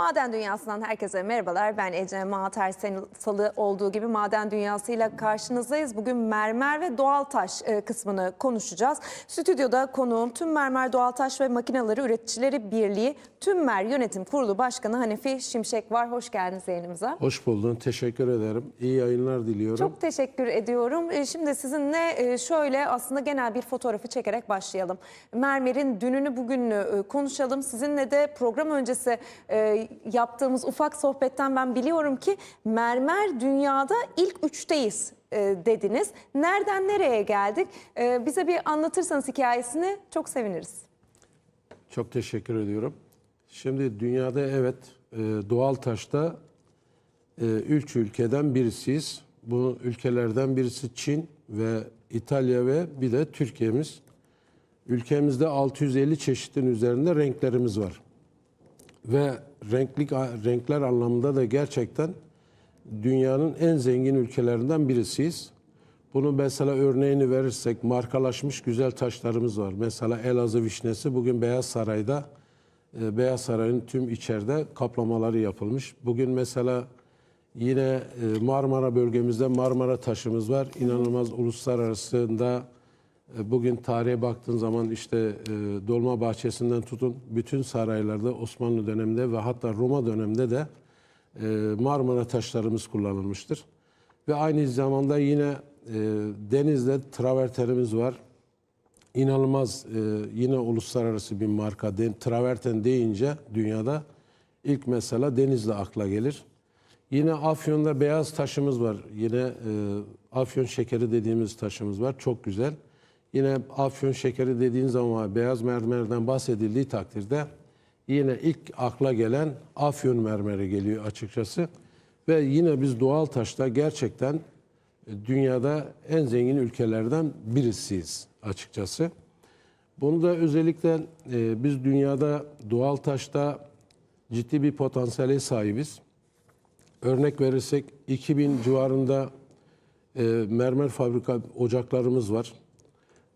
Maden Dünyası'ndan herkese merhabalar. Ben Ece Maat her salı olduğu gibi maden dünyasıyla karşınızdayız. Bugün mermer ve doğal taş e, kısmını konuşacağız. Stüdyoda konuğum Tüm Mermer Doğal Taş ve Makineleri Üreticileri Birliği Tümmer Yönetim Kurulu Başkanı Hanefi Şimşek var. Hoş geldiniz yayınımıza. Hoş buldun. Teşekkür ederim. İyi yayınlar diliyorum. Çok teşekkür ediyorum. E, Şimdi sizinle e, şöyle aslında genel bir fotoğrafı çekerek başlayalım. Mermer'in dününü bugününü konuşalım. Sizinle de program öncesi yaptığımız ufak sohbetten ben biliyorum ki mermer dünyada ilk üçteyiz e, dediniz. Nereden nereye geldik? E, Bize bir anlatırsanız hikayesini çok seviniriz. Çok teşekkür ediyorum. Şimdi dünyada evet e, doğal taşta e, üç ülkeden birisiyiz. Bu ülkelerden birisi Çin ve İtalya ve bir de Türkiye'miz. Ülkemizde 650 çeşitin üzerinde renklerimiz var. Ve renklik renkler anlamında da gerçekten dünyanın en zengin ülkelerinden birisiyiz. Bunu mesela örneğini verirsek markalaşmış güzel taşlarımız var. Mesela Elazığ vişnesi bugün Beyaz Saray'da e, Beyaz Saray'ın tüm içeride kaplamaları yapılmış. Bugün mesela yine e, Marmara bölgemizde Marmara taşımız var. İnanılmaz uluslararasında e, bugün tarihe baktığın zaman işte e, Dolma Bahçesi'nden tutun bütün saraylarda Osmanlı döneminde ve hatta Roma döneminde de e, Marmara taşlarımız kullanılmıştır. Ve aynı zamanda yine e, denizde travertenimiz var. İnanılmaz e, yine uluslararası bir marka. Traverten deyince dünyada ilk mesela denizle akla gelir. Yine Afyon'da beyaz taşımız var. Yine e, Afyon şekeri dediğimiz taşımız var. Çok güzel. Yine Afyon şekeri dediğin zaman beyaz mermerden bahsedildiği takdirde yine ilk akla gelen Afyon mermeri geliyor açıkçası. Ve yine biz doğal taşta gerçekten e, dünyada en zengin ülkelerden birisiyiz açıkçası. Bunu da özellikle e, biz dünyada doğal taşta ciddi bir potansiyele sahibiz. Örnek verirsek 2000 civarında e, mermer fabrika ocaklarımız var.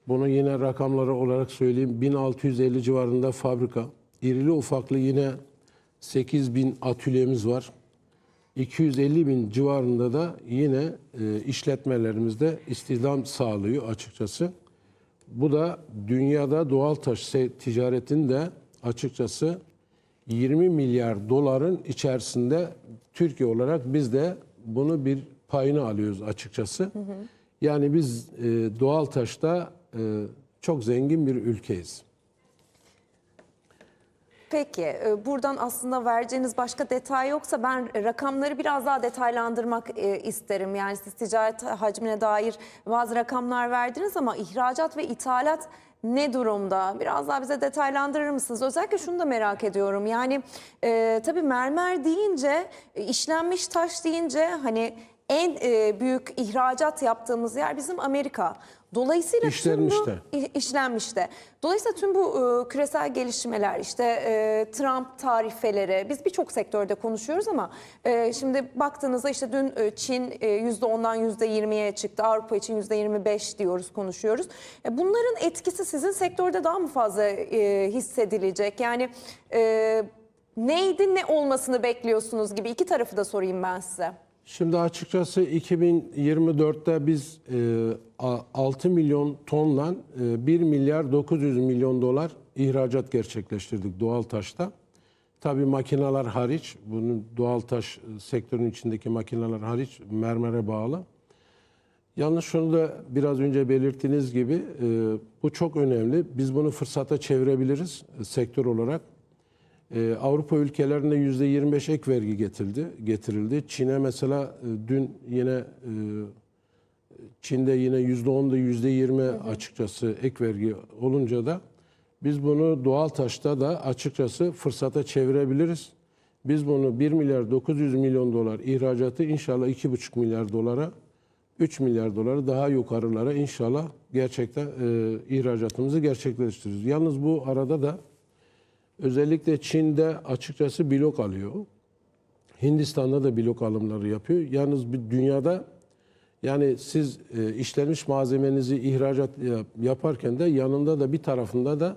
Bunu yine rakamları olarak söyleyeyim. 1650 civarında fabrika. İrili ufaklı yine 8000 atölyemiz var. 250 bin civarında da yine e, işletmelerimizde istihdam sağlıyor açıkçası. Bu da dünyada doğal taş se- ticaretinde açıkçası 20 milyar doların içerisinde Türkiye olarak biz de bunu bir payını alıyoruz açıkçası. Yani biz e, doğal taşta çok zengin bir ülkeyiz. Peki e, buradan aslında vereceğiniz başka detay yoksa ben rakamları biraz daha detaylandırmak e, isterim. Yani siz ticaret hacmine dair bazı rakamlar verdiniz ama ihracat ve ithalat ne durumda? Biraz daha bize detaylandırır mısınız? Özellikle şunu da merak ediyorum. Yani e, tabii mermer deyince, işlenmiş taş deyince hani en e, büyük ihracat yaptığımız yer bizim Amerika. Dolayısıyla tüm İşlenmiş bu de. İ- işlenmiş de. Dolayısıyla tüm bu e, küresel gelişmeler işte e, Trump tarifeleri biz birçok sektörde konuşuyoruz ama e, şimdi baktığınızda işte dün e, Çin e, %10'dan %20'ye çıktı. Avrupa için %25 diyoruz konuşuyoruz. E, bunların etkisi sizin sektörde daha mı fazla e, hissedilecek? Yani e, neydi ne olmasını bekliyorsunuz gibi iki tarafı da sorayım ben size. Şimdi açıkçası 2024'te biz e, 6 milyon tonla e, 1 milyar 900 milyon dolar ihracat gerçekleştirdik doğal taşta. Tabii makineler hariç, bunun doğal taş e, sektörünün içindeki makineler hariç mermere bağlı. Yalnız şunu da biraz önce belirttiğiniz gibi e, bu çok önemli. Biz bunu fırsata çevirebiliriz e, sektör olarak. Avrupa ülkelerine yüzde 25 ek vergi getirildi. getirildi. Çin'e mesela e, dün yine e, Çin'de yine yüzde 10'da yüzde 20 açıkçası ek vergi olunca da biz bunu doğal taşta da açıkçası fırsata çevirebiliriz. Biz bunu 1 milyar 900 milyon dolar ihracatı inşallah 2,5 milyar dolara 3 milyar doları daha yukarılara inşallah gerçekten e, ihracatımızı gerçekleştiririz. Yalnız bu arada da Özellikle Çin'de açıkçası blok alıyor. Hindistan'da da blok alımları yapıyor. Yalnız bir dünyada yani siz e, işlenmiş malzemenizi ihracat yap- yaparken de yanında da bir tarafında da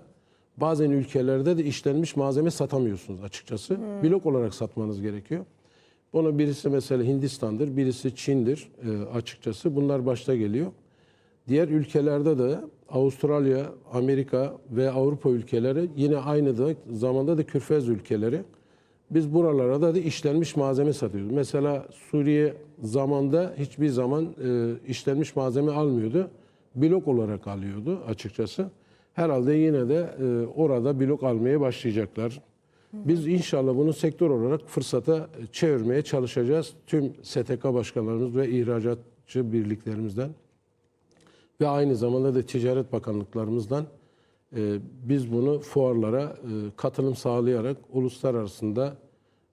Bazen ülkelerde de işlenmiş malzeme satamıyorsunuz açıkçası. Blok olarak satmanız gerekiyor. Bunu birisi mesela Hindistan'dır, birisi Çin'dir e, açıkçası. Bunlar başta geliyor. Diğer ülkelerde de Avustralya, Amerika ve Avrupa ülkeleri yine aynı da zamanda da Körfez ülkeleri. Biz buralara da, işlenmiş malzeme satıyoruz. Mesela Suriye zamanda hiçbir zaman e, işlenmiş malzeme almıyordu. Blok olarak alıyordu açıkçası. Herhalde yine de e, orada blok almaya başlayacaklar. Biz inşallah bunu sektör olarak fırsata çevirmeye çalışacağız. Tüm STK başkanlarımız ve ihracatçı birliklerimizden ve aynı zamanda da Ticaret Bakanlıklarımızdan e, biz bunu fuarlara e, katılım sağlayarak uluslararasında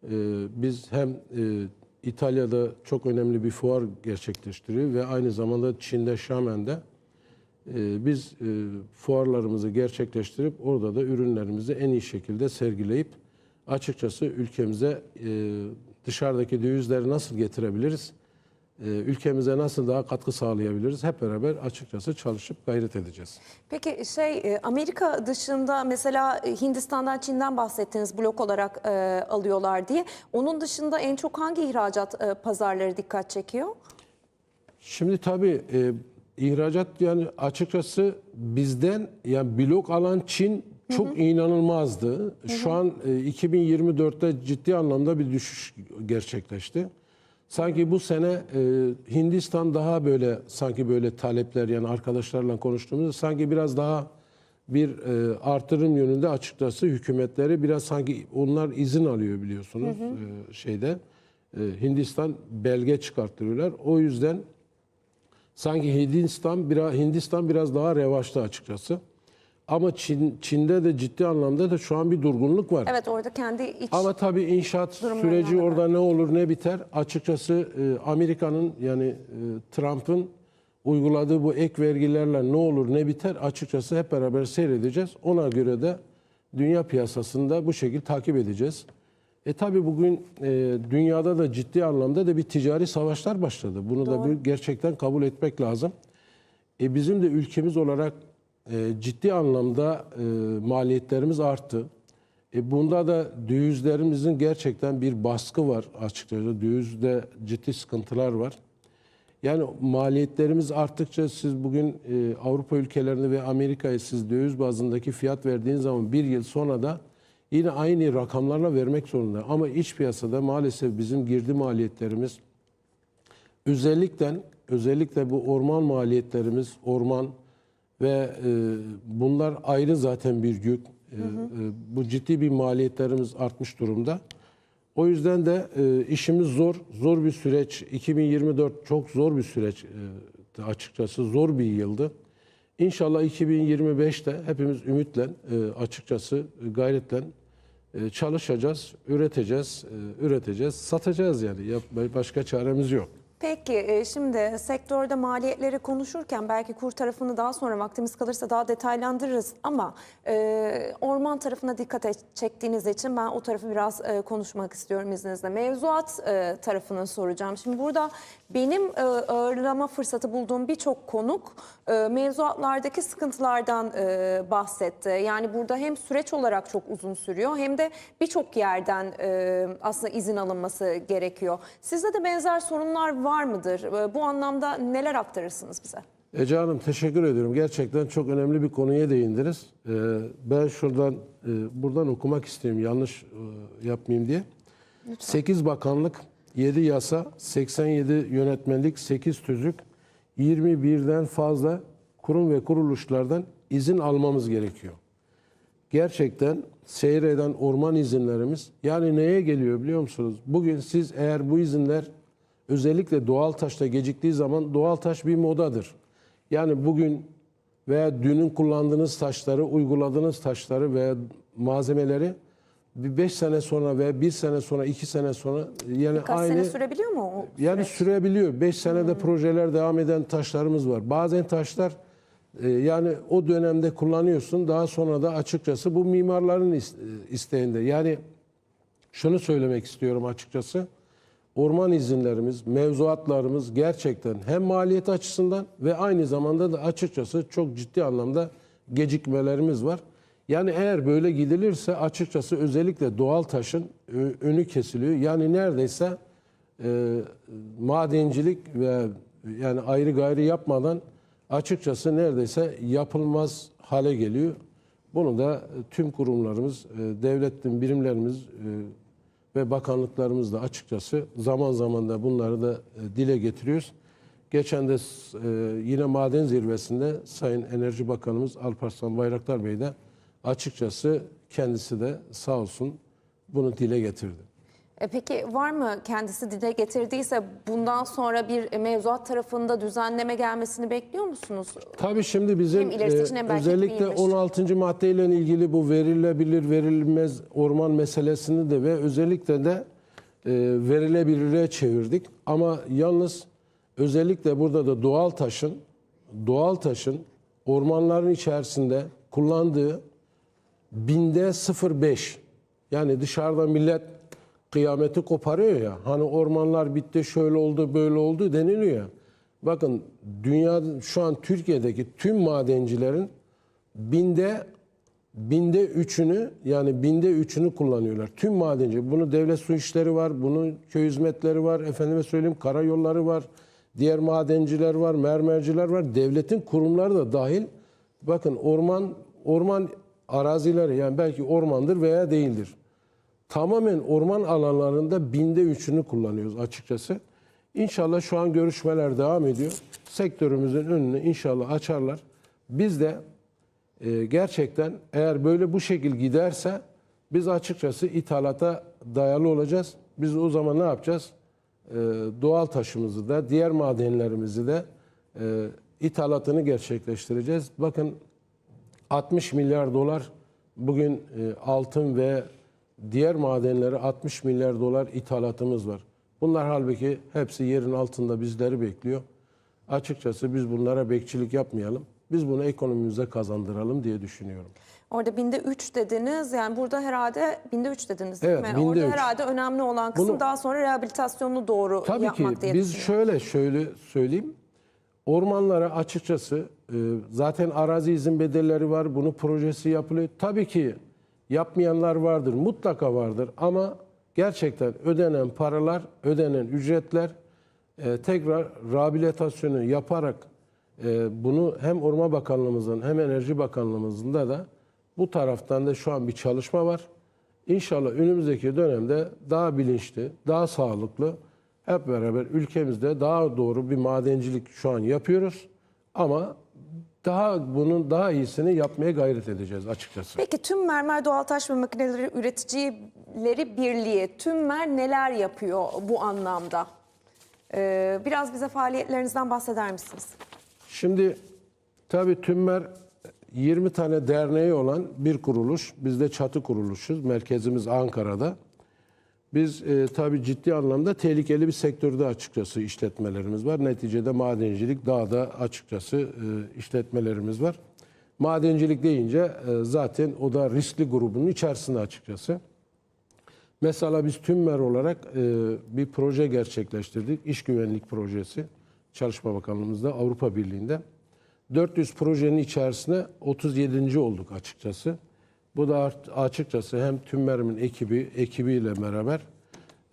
e, biz hem e, İtalya'da çok önemli bir fuar gerçekleştiriyor ve aynı zamanda Çin'de Şamen'de e, biz fuarlarımızı gerçekleştirip orada da ürünlerimizi en iyi şekilde sergileyip açıkçası ülkemize dışarıdaki dövizleri nasıl getirebiliriz? E, ülkemize nasıl daha katkı sağlayabiliriz? Hep beraber açıkçası çalışıp gayret edeceğiz. Peki şey e, Amerika dışında mesela e, Hindistan'dan Çin'den bahsettiniz blok olarak e, alıyorlar diye. Onun dışında en çok hangi ihracat e, pazarları dikkat çekiyor? Şimdi tabii e, ihracat yani açıkçası bizden yani blok alan Çin çok inanılmazdı. Şu an e, 2024'te ciddi anlamda bir düşüş gerçekleşti. Sanki bu sene e, Hindistan daha böyle sanki böyle talepler yani arkadaşlarla konuştuğumuzda sanki biraz daha bir e, artırım yönünde açıkçası hükümetleri biraz sanki onlar izin alıyor biliyorsunuz e, şeyde. E, Hindistan belge çıkarttırıyorlar. O yüzden sanki Hindistan biraz Hindistan biraz daha revaçta açıkçası. Ama Çin, Çin'de de ciddi anlamda da şu an bir durgunluk var. Evet orada kendi iç Ama tabii inşaat süreci da orada ne olur ne biter. Açıkçası e, Amerika'nın yani e, Trump'ın uyguladığı bu ek vergilerle ne olur ne biter açıkçası hep beraber seyredeceğiz. Ona göre de dünya piyasasında bu şekilde takip edeceğiz. E tabii bugün e, dünyada da ciddi anlamda da bir ticari savaşlar başladı. Bunu da bir gerçekten kabul etmek lazım. E bizim de ülkemiz olarak e, ciddi anlamda e, maliyetlerimiz arttı. E bunda da dövizlerimizin gerçekten bir baskı var açıkçası. Dövizde ciddi sıkıntılar var. Yani maliyetlerimiz arttıkça siz bugün e, Avrupa ülkelerinde ve Amerika'ya siz döviz bazındaki fiyat verdiğiniz zaman bir yıl sonra da yine aynı rakamlarla vermek zorunda. Ama iç piyasada maalesef bizim girdi maliyetlerimiz özellikle özellikle bu orman maliyetlerimiz, orman ve e, bunlar ayrı zaten bir yük. E, e, bu ciddi bir maliyetlerimiz artmış durumda. O yüzden de e, işimiz zor, zor bir süreç. 2024 çok zor bir süreç e, açıkçası, zor bir yıldı. İnşallah 2025'te hepimiz ümitle, e, açıkçası gayretle e, çalışacağız, üreteceğiz, e, üreteceğiz, satacağız yani. Yap- Başka çaremiz yok. Peki e, şimdi sektörde maliyetleri konuşurken belki kur tarafını daha sonra vaktimiz kalırsa daha detaylandırırız ama e, orman tarafına dikkat et- çektiğiniz için ben o tarafı biraz e, konuşmak istiyorum izninizle. Mevzuat e, tarafını soracağım. Şimdi burada benim e, ağırlama fırsatı bulduğum birçok konuk e, mevzuatlardaki sıkıntılardan e, bahsetti. Yani burada hem süreç olarak çok uzun sürüyor hem de birçok yerden e, aslında izin alınması gerekiyor. Sizde de benzer sorunlar var mıdır? E, Bu anlamda neler aktarırsınız bize? Ece Hanım teşekkür ediyorum. Gerçekten çok önemli bir konuya değindiniz. Ee, ben şuradan e, buradan okumak istiyorum yanlış e, yapmayayım diye. 8 bakanlık, 7 yasa, 87 yönetmenlik, 8 tüzük, 21'den fazla kurum ve kuruluşlardan izin almamız gerekiyor. Gerçekten seyreden orman izinlerimiz yani neye geliyor biliyor musunuz? Bugün siz eğer bu izinler özellikle doğal taşta geciktiği zaman doğal taş bir modadır. Yani bugün veya dünün kullandığınız taşları, uyguladığınız taşları veya malzemeleri bir 5 sene sonra veya 1 sene sonra, 2 sene sonra yani Birkaç aynı sene sürebiliyor mu o yani sürebiliyor. 5 senede projeler devam eden taşlarımız var. Bazen taşlar e, yani o dönemde kullanıyorsun. Daha sonra da açıkçası bu mimarların e, isteğinde. Yani şunu söylemek istiyorum açıkçası. Orman izinlerimiz, mevzuatlarımız gerçekten hem maliyet açısından ve aynı zamanda da açıkçası çok ciddi anlamda gecikmelerimiz var. Yani eğer böyle gidilirse açıkçası özellikle doğal taşın önü kesiliyor. Yani neredeyse e, madencilik ve yani ayrı gayrı yapmadan açıkçası neredeyse yapılmaz hale geliyor. Bunu da tüm kurumlarımız, e, devletin birimlerimiz e, ve bakanlıklarımız da açıkçası zaman zaman da bunları da e, dile getiriyoruz. Geçen de e, yine maden zirvesinde Sayın Enerji Bakanımız Alparslan Bayraktar Bey de açıkçası kendisi de sağ olsun bunu dile getirdi. E peki var mı kendisi dile getirdiyse bundan sonra bir mevzuat tarafında düzenleme gelmesini bekliyor musunuz? Tabii şimdi bizim Hem e, için hem özellikle değilmiş. 16. maddeyle ilgili bu verilebilir verilmez orman meselesini de ve özellikle de e, verilebilirliğe çevirdik. Ama yalnız özellikle burada da doğal taşın doğal taşın ormanların içerisinde kullandığı binde 0.5 yani dışarıda millet kıyameti koparıyor ya hani ormanlar bitti şöyle oldu böyle oldu deniliyor. Bakın dünya şu an Türkiye'deki tüm madencilerin binde binde üçünü yani binde üçünü kullanıyorlar. Tüm madenci. Bunu devlet su işleri var, bunun köy hizmetleri var, efendime söyleyeyim karayolları var, diğer madenciler var, mermerciler var. Devletin kurumları da dahil. Bakın orman orman arazileri yani belki ormandır veya değildir. Tamamen orman alanlarında binde üçünü kullanıyoruz açıkçası. İnşallah şu an görüşmeler devam ediyor. Sektörümüzün önünü inşallah açarlar. Biz de e, gerçekten eğer böyle bu şekil giderse biz açıkçası ithalata dayalı olacağız. Biz o zaman ne yapacağız? E, doğal taşımızı da diğer madenlerimizi de e, ithalatını gerçekleştireceğiz. Bakın 60 milyar dolar bugün e, altın ve diğer madenlere 60 milyar dolar ithalatımız var. Bunlar halbuki hepsi yerin altında bizleri bekliyor. Açıkçası biz bunlara bekçilik yapmayalım. Biz bunu ekonomimize kazandıralım diye düşünüyorum. Orada binde 3 dediniz. Yani burada herhalde binde 3 dediniz değil Evet, mi? binde Orada üç. herhalde önemli olan kısım Bunu- daha sonra rehabilitasyonunu doğru Tabii ki yapmak diye biz düşünüyorum. şöyle şöyle söyleyeyim. Ormanlara açıkçası e, zaten arazi izin bedelleri var. Bunu projesi yapılıyor. Tabii ki yapmayanlar vardır. Mutlaka vardır. Ama gerçekten ödenen paralar, ödenen ücretler e, tekrar rehabilitasyonu yaparak e, bunu hem Orman Bakanlığımızın hem Enerji Bakanlığımızın da da bu taraftan da şu an bir çalışma var. İnşallah önümüzdeki dönemde daha bilinçli, daha sağlıklı hep beraber ülkemizde daha doğru bir madencilik şu an yapıyoruz. Ama daha bunun daha iyisini yapmaya gayret edeceğiz açıkçası. Peki tüm mermer doğal taş ve makineleri üreticileri birliği TÜMMER neler yapıyor bu anlamda? Ee, biraz bize faaliyetlerinizden bahseder misiniz? Şimdi tabii Tümmer 20 tane derneği olan bir kuruluş. Biz de çatı kuruluşuz. Merkezimiz Ankara'da. Biz e, tabii ciddi anlamda tehlikeli bir sektörde açıkçası işletmelerimiz var. Neticede madencilik daha da açıkçası e, işletmelerimiz var. Madencilik deyince e, zaten o da riskli grubunun içerisinde açıkçası. Mesela biz TÜMMER olarak e, bir proje gerçekleştirdik. İş güvenlik projesi. Çalışma Bakanlığımızda, Avrupa Birliği'nde. 400 projenin içerisine 37. olduk açıkçası. Bu da açıkçası hem TÜMMER'imin ekibi, ekibiyle beraber,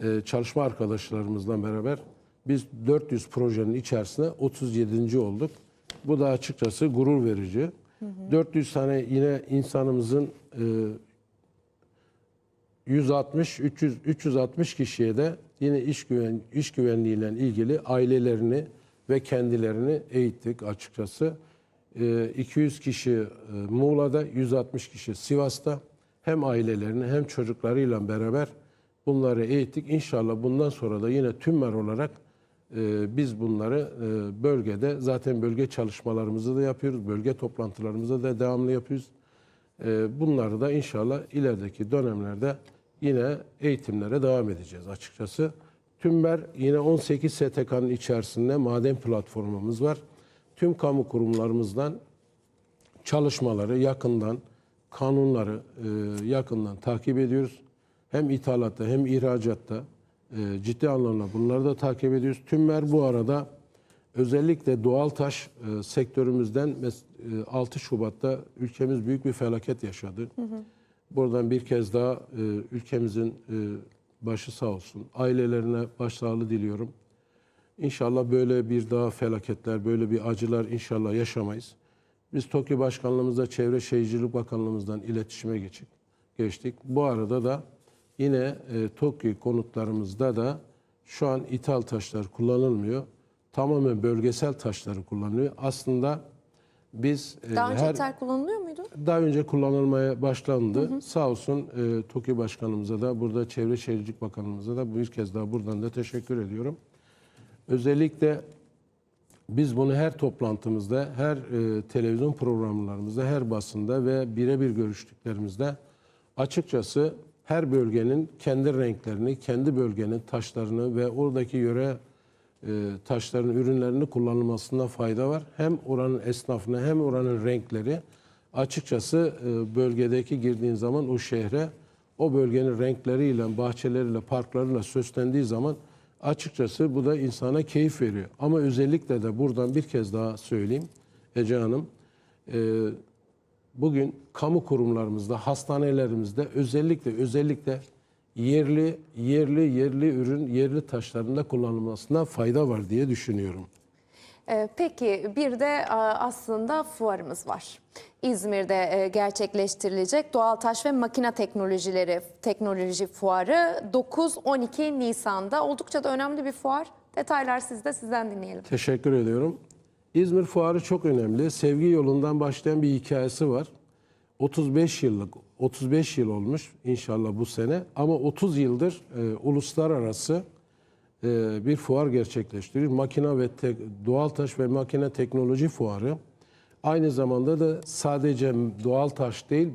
e, çalışma arkadaşlarımızla beraber biz 400 projenin içerisine 37. olduk. Bu da açıkçası gurur verici. 400 tane yine insanımızın e, 160 300 360 kişiye de yine iş güven iş güvenliğiyle ilgili ailelerini ve kendilerini eğittik açıkçası. Ee, 200 kişi e, Muğla'da, 160 kişi Sivas'ta hem ailelerini hem çocuklarıyla beraber bunları eğittik. İnşallah bundan sonra da yine tümmer olarak e, biz bunları e, bölgede zaten bölge çalışmalarımızı da yapıyoruz. Bölge toplantılarımızı da devamlı yapıyoruz. Ee, Bunları da inşallah ilerideki dönemlerde yine eğitimlere devam edeceğiz açıkçası. Tümber yine 18 STK'nın içerisinde maden platformumuz var. Tüm kamu kurumlarımızdan çalışmaları yakından, kanunları e, yakından takip ediyoruz. Hem ithalatta hem ihracatta e, ciddi anlamda bunları da takip ediyoruz. Tümmer bu arada Özellikle doğal taş e, sektörümüzden mes- e, 6 Şubat'ta ülkemiz büyük bir felaket yaşadı. Buradan bir kez daha e, ülkemizin e, başı sağ olsun. Ailelerine başsağlığı diliyorum. İnşallah böyle bir daha felaketler, böyle bir acılar inşallah yaşamayız. Biz TOKİ Başkanlığımızda Çevre Şehircilik Bakanlığımızdan iletişime geçtik. geçtik. Bu arada da yine e, TOKİ konutlarımızda da şu an ithal taşlar kullanılmıyor. Tamamen bölgesel taşları kullanılıyor. Aslında biz e, Daha önce her ithal kullanılıyor muydu? daha önce kullanılmaya başlandı. Sağ olsun e, TOKİ Başkanımıza da burada Çevre Şehircilik Bakanımıza da bir kez daha buradan da teşekkür ediyorum. Özellikle biz bunu her toplantımızda, her e, televizyon programlarımızda, her basında ve birebir görüştüklerimizde açıkçası her bölgenin kendi renklerini, kendi bölgenin taşlarını ve oradaki yöre e, taşların ürünlerini kullanılmasında fayda var. Hem oranın esnafına hem oranın renkleri açıkçası e, bölgedeki girdiğin zaman o şehre o bölgenin renkleriyle, bahçeleriyle, parklarıyla süslendiği zaman açıkçası bu da insana keyif veriyor. Ama özellikle de buradan bir kez daha söyleyeyim Ece Hanım. e, bugün kamu kurumlarımızda, hastanelerimizde özellikle özellikle yerli yerli yerli ürün, yerli taşlarında kullanılmasına fayda var diye düşünüyorum. Ee, Peki bir de a, aslında fuarımız var. İzmir'de e, gerçekleştirilecek Doğal Taş ve Makine Teknolojileri Teknoloji Fuarı 9-12 Nisan'da. Oldukça da önemli bir fuar. Detaylar sizde, sizden dinleyelim. Teşekkür ediyorum. İzmir Fuarı çok önemli. Sevgi yolundan başlayan bir hikayesi var. 35 yıllık, 35 yıl olmuş inşallah bu sene ama 30 yıldır e, uluslararası e, bir fuar gerçekleştiriyor. Makine ve tek, doğal taş ve makine teknoloji fuarı. Aynı zamanda da sadece doğal taş değil,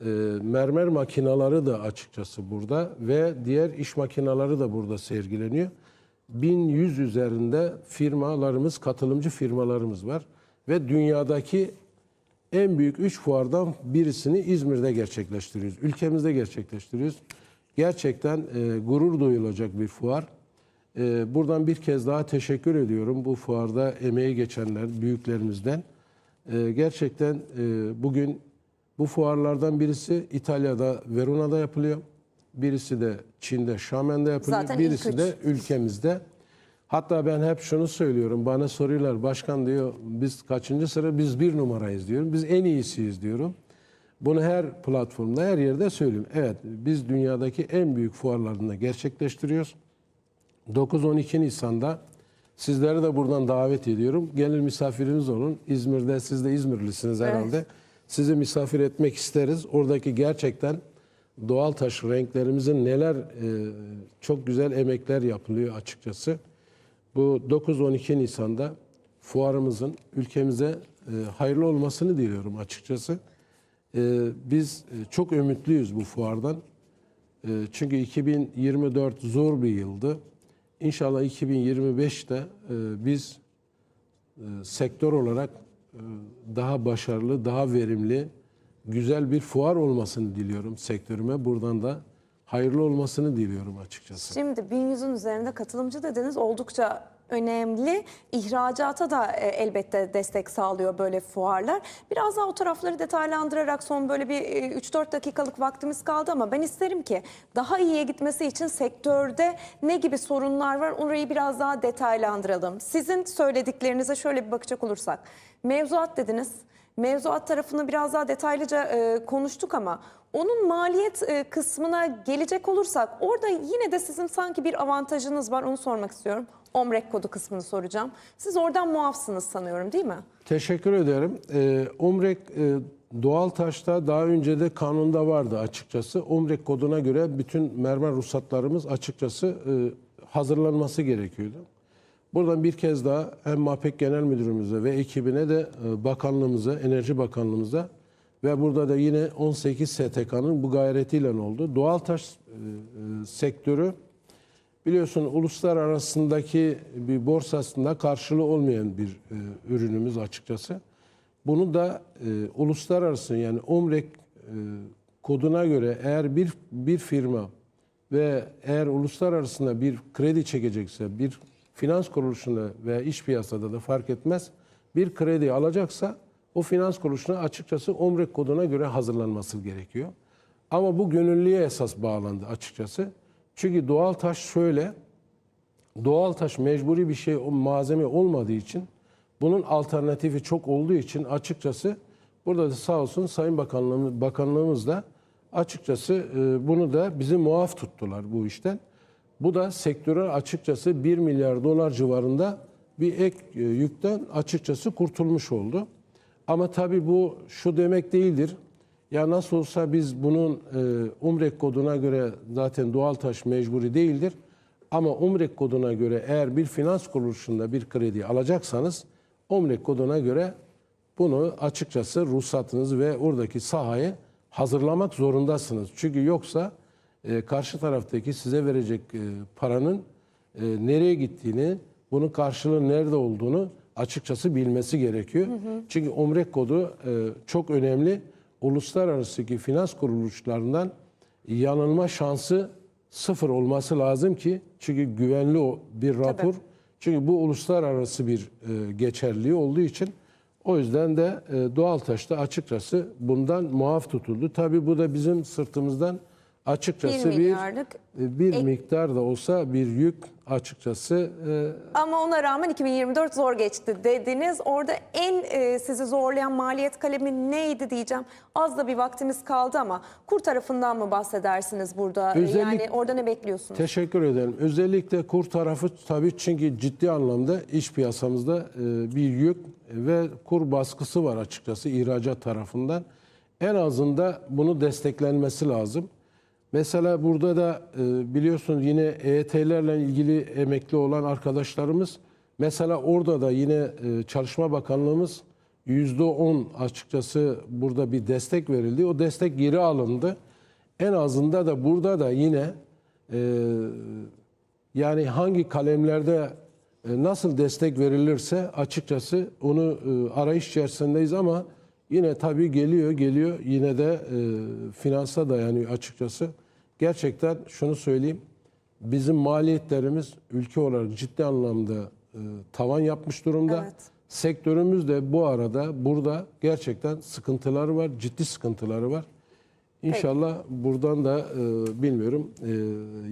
e, mermer makinaları da açıkçası burada ve diğer iş makinaları da burada sergileniyor. 1100 üzerinde firmalarımız, katılımcı firmalarımız var ve dünyadaki en büyük 3 fuardan birisini İzmir'de gerçekleştiriyoruz. Ülkemizde gerçekleştiriyoruz. Gerçekten e, gurur duyulacak bir fuar. E, buradan bir kez daha teşekkür ediyorum bu fuarda emeği geçenler, büyüklerimizden. E, gerçekten e, bugün bu fuarlardan birisi İtalya'da, Verona'da yapılıyor. Birisi de Çin'de, Şamen'de yapılıyor. Zaten birisi de ülkemizde. Hatta ben hep şunu söylüyorum. Bana soruyorlar başkan diyor biz kaçıncı sıra biz bir numarayız diyorum. Biz en iyisiyiz diyorum. Bunu her platformda her yerde söylüyorum. Evet biz dünyadaki en büyük fuarlarında gerçekleştiriyoruz. 9-12 Nisan'da sizleri de buradan davet ediyorum. Gelin misafirimiz olun. İzmir'de siz de İzmirlisiniz herhalde. Sizi misafir etmek isteriz. Oradaki gerçekten doğal taş renklerimizin neler e, çok güzel emekler yapılıyor açıkçası. Bu 9-12 Nisan'da fuarımızın ülkemize e, hayırlı olmasını diliyorum açıkçası. E, biz e, çok ümitliyüz bu fuardan. E, Çünkü 2024 zor bir yıldı. İnşallah 2025'te e, biz e, sektör olarak e, daha başarılı, daha verimli, güzel bir fuar olmasını diliyorum sektörüme. Buradan da hayırlı olmasını diliyorum açıkçası. Şimdi 1100'ün üzerinde katılımcı dediniz oldukça önemli. İhracata da e, elbette destek sağlıyor böyle fuarlar. Biraz daha o tarafları detaylandırarak son böyle bir e, 3-4 dakikalık vaktimiz kaldı ama ben isterim ki daha iyiye gitmesi için sektörde ne gibi sorunlar var orayı biraz daha detaylandıralım. Sizin söylediklerinize şöyle bir bakacak olursak. Mevzuat dediniz. Mevzuat tarafını biraz daha detaylıca e, konuştuk ama onun maliyet e, kısmına gelecek olursak orada yine de sizin sanki bir avantajınız var onu sormak istiyorum. OMREK kodu kısmını soracağım. Siz oradan muafsınız sanıyorum değil mi? Teşekkür ederim. Ee, OMREK e, doğal taşta daha önce de kanunda vardı açıkçası. OMREK koduna göre bütün mermer ruhsatlarımız açıkçası e, hazırlanması gerekiyordu. Buradan bir kez daha hem MAPEK Genel Müdürümüze ve ekibine de e, bakanlığımıza, Enerji Bakanlığımıza ve burada da yine 18 STK'nın bu gayretiyle oldu. Doğal taş e, e, sektörü Biliyorsun uluslararasındaki bir borsasında karşılığı olmayan bir e, ürünümüz açıkçası. Bunu da e, uluslararası yani OMREK e, koduna göre eğer bir bir firma ve eğer uluslararasında bir kredi çekecekse, bir finans kuruluşunda ve iş piyasada da fark etmez bir kredi alacaksa o finans kuruluşuna açıkçası OMREK koduna göre hazırlanması gerekiyor. Ama bu gönüllüye esas bağlandı açıkçası. Çünkü doğal taş şöyle, doğal taş mecburi bir şey, malzeme olmadığı için bunun alternatifi çok olduğu için açıkçası burada da sağ olsun Sayın Bakanlığımız, Bakanlığımız da açıkçası e, bunu da bizi muaf tuttular bu işten. Bu da sektöre açıkçası 1 milyar dolar civarında bir ek e, yükten açıkçası kurtulmuş oldu. Ama tabii bu şu demek değildir. Ya nasıl olsa biz bunun e, UMREK koduna göre zaten doğal taş mecburi değildir. Ama UMREK koduna göre eğer bir finans kuruluşunda bir kredi alacaksanız UMREK koduna göre bunu açıkçası ruhsatınız ve oradaki sahayı hazırlamak zorundasınız. Çünkü yoksa e, karşı taraftaki size verecek e, paranın e, nereye gittiğini, bunun karşılığı nerede olduğunu açıkçası bilmesi gerekiyor. Çünkü OMREK kodu e, çok önemli. Uluslararası finans kuruluşlarından yanılma şansı sıfır olması lazım ki çünkü güvenli o bir rapor. Çünkü bu uluslararası bir e, geçerliği olduğu için o yüzden de e, Doğaltaş'ta açıkçası bundan muaf tutuldu. Tabii bu da bizim sırtımızdan açıkçası Bir bir milyarlık e, bir miktar da olsa bir yük açıkçası e, Ama ona rağmen 2024 zor geçti dediniz. Orada en e, sizi zorlayan maliyet kalemi neydi diyeceğim. Az da bir vaktimiz kaldı ama kur tarafından mı bahsedersiniz burada? Özellik- Yani orada ne bekliyorsunuz? Teşekkür ederim. Özellikle kur tarafı tabii çünkü ciddi anlamda iş piyasamızda e, bir yük ve kur baskısı var açıkçası ihracat tarafından. En azında bunu desteklenmesi lazım. Mesela burada da e, biliyorsunuz yine EYT'lerle ilgili emekli olan arkadaşlarımız mesela orada da yine e, Çalışma Bakanlığımız %10 açıkçası burada bir destek verildi. O destek geri alındı. En azında da burada da yine e, yani hangi kalemlerde e, nasıl destek verilirse açıkçası onu arayış içerisindeyiz ama yine tabii geliyor geliyor yine de finansa dayanıyor açıkçası. Gerçekten şunu söyleyeyim bizim maliyetlerimiz ülke olarak ciddi anlamda e, tavan yapmış durumda. Evet. Sektörümüz de bu arada burada gerçekten sıkıntıları var, ciddi sıkıntıları var. İnşallah buradan da e, bilmiyorum e,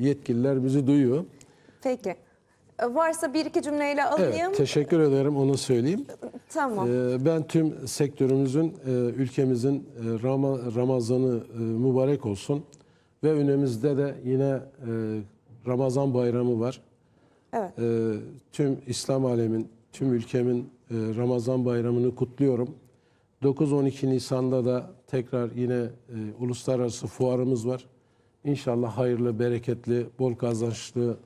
yetkililer bizi duyuyor. Peki. E, Varsa bir iki cümleyle alayım. Evet, teşekkür ederim onu söyleyeyim. tamam. Ee, Ben tüm sektörümüzün, e, ülkemizin e, Rama- Ramazan'ı e, mübarek olsun. Ve önümüzde de yine e, Ramazan bayramı var. Evet. E, Tüm İslam alemin, tüm ülkemin e, Ramazan bayramını kutluyorum. 9-12 Nisan'da da tekrar yine e, uluslararası fuarımız var. İnşallah hayırlı, bereketli, bol kazançlı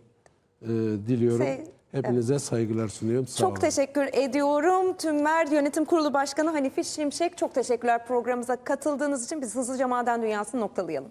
e, diliyorum. Şey, Hepinize saygılar sunuyorum. Sağ Çok olun. teşekkür ediyorum. Tümmer Yönetim Kurulu Başkanı Hanifi Şimşek çok teşekkürler programımıza katıldığınız için. Biz hızlıca maden dünyasını noktalayalım.